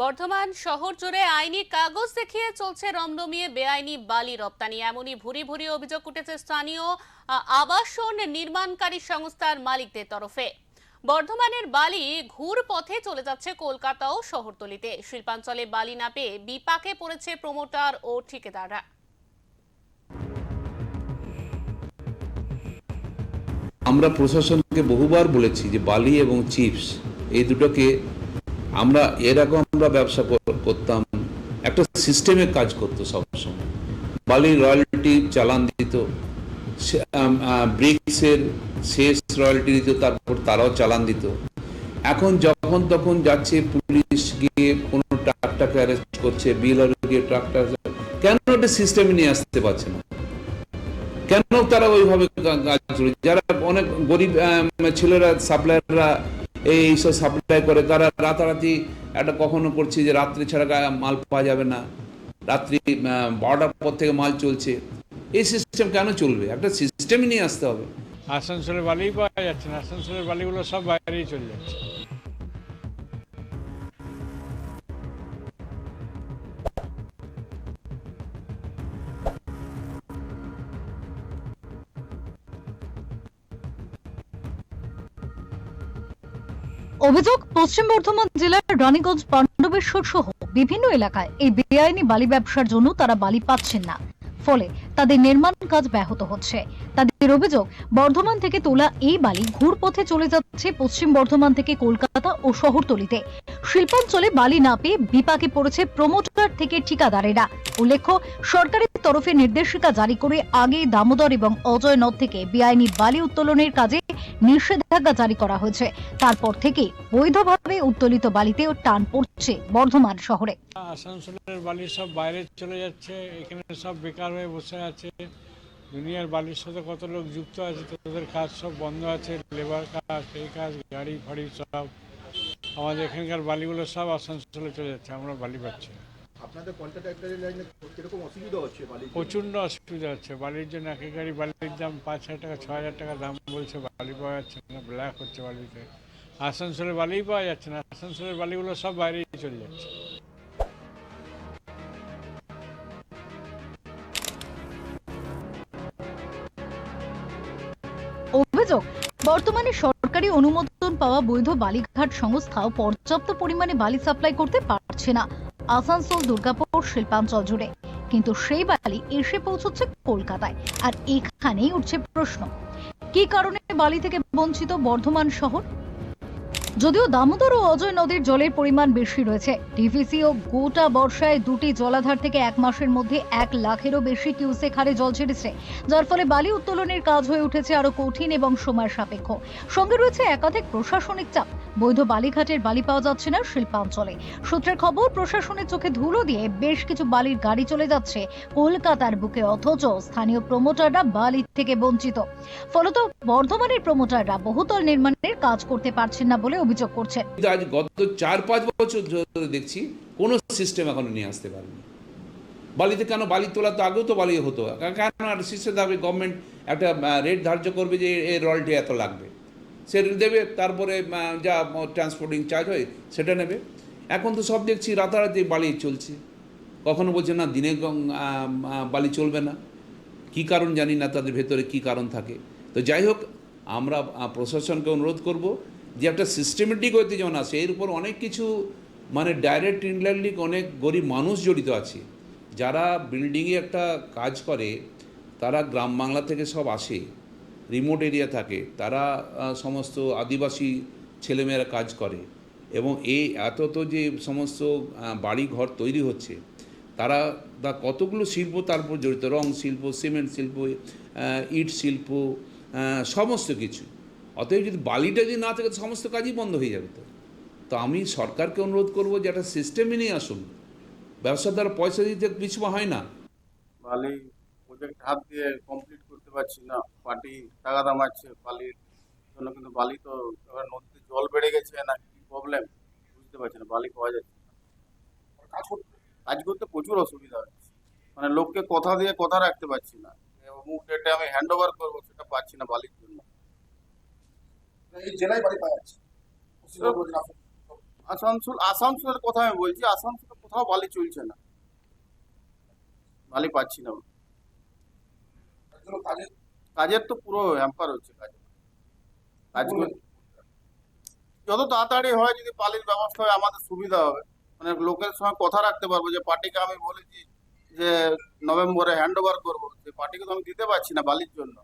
বর্ধমান শহর জুড়ে আইনি কাগজ দেখিয়ে চলছে রমরমিয়ে বেআইনি বালি রপ্তানি। এমনই ভুরি ভুরি অভিযোগ উঠেছে স্থানীয় আবাসন নির্মাণকারী সংস্থার মালিকদের তরফে। বর্ধমানের বালি ঘুর পথে চলে যাচ্ছে কলকাতা ও শহরতলিতে। শিল্পাঞ্চলে বালি না পেয়ে বিপাকে পড়েছে প্রমোটার ও ঠিকাদাররা। আমরা প্রশাসনকে বহুবার বলেছি যে বালি এবং চিপস, এই দুটোকে আমরা এর আগে আমরা ব্যবসা করতাম। একটা সিস্টেমে কাজ করতো সবসময়। বালি রয়্যালটি চালান দিত। ব্রিক্সের শেষ রয়্যালটি দিত, তারপর তারাও চালান দিত। এখন যখন তখন যাচ্ছে পুলিশ গিয়ে কোনো ট্রাকটাকে অ্যারেস্ট করছে বিএলআর গিয়ে ট্রাকটা কেন একটা সিস্টেমে নিয়ে আসতে পারছে না? কেন তারা ওইভাবে কাজ যারা অনেক গরিব ছেলেরা সাপ্লায়াররা এইসব সাপ্লাই করে। তারা রাতারাতি একটা কখনো করছে যে রাত্রি ছাড়া মাল পাওয়া যাবে না। রাত্রি বারোটার পর থেকে মাল চলছে। এই সিস্টেম কেন চলবে? একটা সিস্টেমই নিয়ে আসতে হবে। আসানসোলের বালি পাওয়া যাচ্ছে না। আসানসোলের বালিগুলো সব বাইরেই চলে যাচ্ছে। অভিযোগ, পশ্চিম বর্ধমান জেলার রানীগঞ্জ পাণ্ডবেশ্বর সহ বিভিন্ন এলাকায় এই বেআইনি বালি ব্যবসার জন্য তারা বালি পাচ্ছেন না। ফলে তাদের নির্মাণ কাজ ব্যাহত হচ্ছে। তাদের অভিযোগ, বর্ধমান থেকে তোলা এই বালি ঘুরপথে চলে যাচ্ছে পশ্চিম বর্ধমান থেকে কলকাতা ও শহরতলিতে। শিল্পাঞ্চলে বালি না পেয়ে বিপাকে পড়েছে প্রমোটার থেকে ঠিকাদারেরা। উল্লেখ্য, সরকারের তরফে নির্দেশিকা জারি করে আগে দামোদর এবং অজয় নদ থেকে বেআইনি বালি উত্তোলনের কাজে নিষেধাজ্ঞা জারি করা হয়েছে। তারপর থেকে বৈধভাবে উত্তোলিত বালিতেও টান পড়ছে বর্ধমান শহরে। আসানসোলের বালি সব বাইরে চলে যাচ্ছে, এখানে সব বেকার হয়ে বসে আছে। দুনিয়ার বালির সাথে কত লোক যুক্ত আছে, তাদের কাজ সব বন্ধ আছে, লেবার কাজ, এই কাজ, গাড়ি, ফাড়ি সব। আমাদের এখানকার বালিগুলো সব আসানসোলে চলে যাচ্ছে আমরা বালি পাচ্ছি। আপনাদের কীরকম অসুবিধা হচ্ছে প্রচণ্ড অসুবিধা হচ্ছে। বালির জন্য এক এক গাড়ি বালির দাম পাঁচ হাজার টাকা ছ হাজার টাকা দাম বলছে বালি পাওয়া যাচ্ছে না ব্ল্যাক হচ্ছে বালিতে। আসানসোলের বালিই পাওয়া যাচ্ছে না আসানসোলের বালিগুলো সব বাইরেই চলে যাচ্ছে। অভিযোগ বর্তমানে সরকারি অনুমোদন পাওয়া বৈধ বালিঘাট সংস্থাও পর্যাপ্ত পরিমাণে বালি সাপ্লাই করতে পারছে না। আসানসোল, দুর্গাপুর, শিল্পাঞ্চল জুড়ে। কিন্তু সেই বালি এসে পৌঁছচ্ছে কলকাতায়। আর এখানেই উঠছে প্রশ্ন, কি কারণে বালি থেকে বঞ্চিত বর্ধমান শহর? যদিও দামোদর ও অজয় নদীর জলের পরিমাণ বেশি রয়েছে। ডিভিসি ও গোটা বর্ষায় দুটি জলাধার থেকে এক মাসের মধ্যে এক লাখেরও বেশি কিউসেক হারে জল ছেড়েছে যার ফলে বালি উত্তোলনের কাজ হয়ে উঠেছে আরও কঠিন এবং সময় সাপেক্ষ। সঙ্গে রয়েছে একাধিক প্রশাসনিক চাপ। বৈধ বালিঘাটের বালি পাওয়া যাচ্ছে না শিল্পাঞ্চলে। সূত্রের খবর, প্রশাসনের চোখে ধুলো দিয়ে বেশ কিছু বালির গাড়ি চলে যাচ্ছে কলকাতার বুকে, অথচ স্থানীয় প্রমোটাররা বালি থেকে বঞ্চিত। ফলত বর্ধমানের প্রমোটাররা বহুতল নির্মাণের কাজ করতে পারছেন না বলে অভিযোগ করছেন আজ গত চার পাঁচ বছর ধরে দেখছি, কোনো সিস্টেম এখনও নিয়ে আসতে পারেনি। বালিতে কেন? বালি তোলা তো আগেও তো বালি হতো। কেন? একটা সিস্টেম থাকবে গভর্নমেন্ট একটা রেট ধার্য করবে যে এর রয়্যালটি এত লাগবে। সে দেবে, তারপরে যা ট্রান্সপোর্টিং চার্জ হয়, সেটা নেবে। এখন তো সব দেখছি, রাতারাতি বালি চলছে। কখনো বলছে, না, দিনে বালি চলবে না। কি কারণ জানি না, তাদের ভেতরে কি কারণ থাকে। তো যাই হোক, আমরা প্রশাসনকে অনুরোধ করব যে একটা সিস্টেমেটিক হইতে যেমন আসে, এর উপর অনেক কিছু মানে ডাইরেক্ট ইনডাইরেক্টলি অনেক গরিব মানুষ জড়িত আছে। যারা বিল্ডিংয়ে একটা কাজ করে, তারা গ্রাম বাংলা থেকে সব আসে রিমোট এরিয়া থাকে, তারা সমস্ত আদিবাসী ছেলেমেয়েরা কাজ করে এবং এই এত তো যে সমস্ত বাড়ি ঘর তৈরি হচ্ছে, তারা, তা কতগুলো শিল্প তার উপর জড়িত, রং শিল্প সিমেন্ট শিল্প ইট শিল্প সমস্ত কিছু। অতএব যদি বালিটা যদি না থাকে সমস্ত কাজই বন্ধ হয়ে যাবে তো। তো আমি সরকারকে অনুরোধ করব যে একটা সিস্টেমই নিয়ে আসুন। ব্যবসার দ্বারা পয়সা দিতে কিছু হয় না। বালি প্রজেক্ট হাত দিয়ে কমপ্লিট করতে পারছি না। পার্টি টাকা দামাচ্ছে বালির জন্য, কিন্তু বালি তো এবার নদীতে জল বেড়ে গেছে না, কি প্রবলেম বুঝতে পারছি না, বালি পাওয়া যাচ্ছে। কাজ করতে কাজ করতে প্রচুর অসুবিধা হচ্ছে। মানে লোককে কথা দিয়ে কথা রাখতে পারছি না। অমুক ডেটে আমি হ্যান্ড ওভার করব, সেটা পাচ্ছি না বালির জন্য। এই জেলায় বালি পাওয়া যাচ্ছে। আসানসোল আসানসোলের কথা আমি বলছি আসানসোলে কোথাও বালি চলছে না। বালি পাচ্ছি না কাজের তো পুরো হ্যাম্পার হচ্ছে কাজ। কাজ যত তাড়াতাড়ি হয় যদি বালির ব্যবস্থা হয় আমাদের সুবিধা হবে। মানে লোকের সঙ্গে কথা রাখতে পারব। যে পার্টিকে আমি বলেছি যে নভেম্বরে হ্যান্ড ওভার করব। সেই পার্টিকে তো আমি দিতে পারছি না বালির জন্য।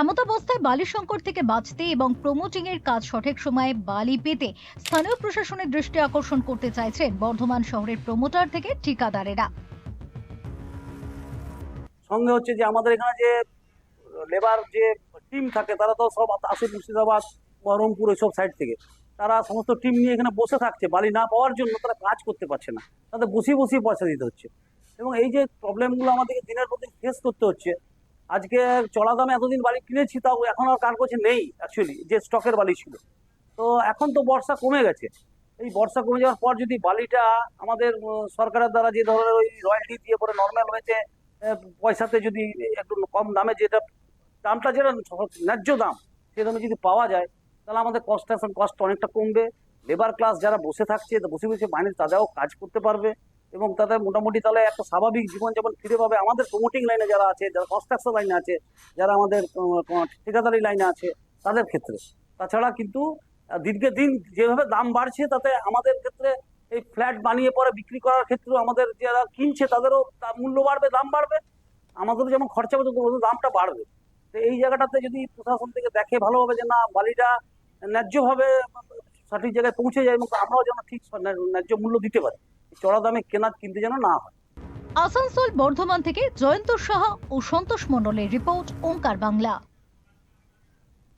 এমতাবস্থায় বালি সংকট থেকে বাঁচতে এবং প্রমোটিং এর কাজ সঠিক সময়ে বালি পেতে স্থানীয় প্রশাসনের দৃষ্টি আকর্ষণ করতে চাইছে বর্ধমান শহরের প্রমোটার থেকে ঠিকাদারেরা। সঙ্গে হচ্ছে যে আমাদের এখানে যে লেবার যে টিম থাকে, তারা তো সব আসে মুর্শিদাবাদ, বহরমপুর এসব সাইড থেকে। তারা সমস্ত টিম নিয়ে এখানে বসে থাকছে। বালি না পাওয়ার জন্য তারা কাজ করতে পারছে না। তাদের বসিয়ে বসিয়ে পয়সা দিতে হচ্ছে। এবং এই যে প্রবলেমগুলো আমাদেরকে দিনের পর দিন ফেস করতে হচ্ছে আজকে চড়া দামে এতদিন বালি কিনেছি, তাও এখন আর কার কাছে নেই অ্যাকচুয়ালি যে স্টকের বালি ছিল। তো এখন তো বর্ষা কমে গেছে। এই বর্ষা কমে যাওয়ার পর যদি বালিটা আমাদের সরকারের দ্বারা যে ধরনের ওই রয়্যালটি দিয়ে পরে নর্মাল হয়েছে পয়সাতে যদি একটু কম দামে যেটা দামটা যেটা ন্যায্য দাম সেই দামে যদি পাওয়া যায়, তাহলে আমাদের কনস্ট্রাকশন কস্ট অনেকটা কমবে। লেবার ক্লাস যারা বসে থাকছে, বসে বসে মাইনে তারাও কাজ করতে পারবে। এবং তাদের মোটামুটি তাহলে একটা স্বাভাবিক জীবন যেমন ফিরে পাবে আমাদের প্রমোটিং লাইনে যারা আছে, যারা কনস্ট্রাকশন লাইনে আছে, যারা আমাদের ঠিকাদারি লাইনে আছে, তাদের ক্ষেত্রে। তাছাড়া কিন্তু দিনকে দিন যেভাবে দাম বাড়ছে, তাতে আমাদের ক্ষেত্রে এই ফ্ল্যাট বানিয়ে পরে বিক্রি করার ক্ষেত্রেও আমাদের যারা কিনছে, তাদেরও মূল্য বাড়বে, দাম বাড়বে। আমাদেরও যেমন খরচা ওদের দামটা বাড়বে। তো এই জায়গাটাতে যদি প্রশাসন থেকে দেখে ভালোভাবে যে না, বালিটা ন্যায্যভাবে সঠিক জায়গায় পৌঁছে যায়, এবং আমরাও যেন ঠিক ন্যায্য মূল্য দিতে পারি। চড়া দামে কেনা কিনতে যেন না হয়। আসানসোল বর্ধমান থেকে জয়ন্ত সাহা ও সন্তোষ মণ্ডলের রিপোর্ট ওঙ্কার বাংলা।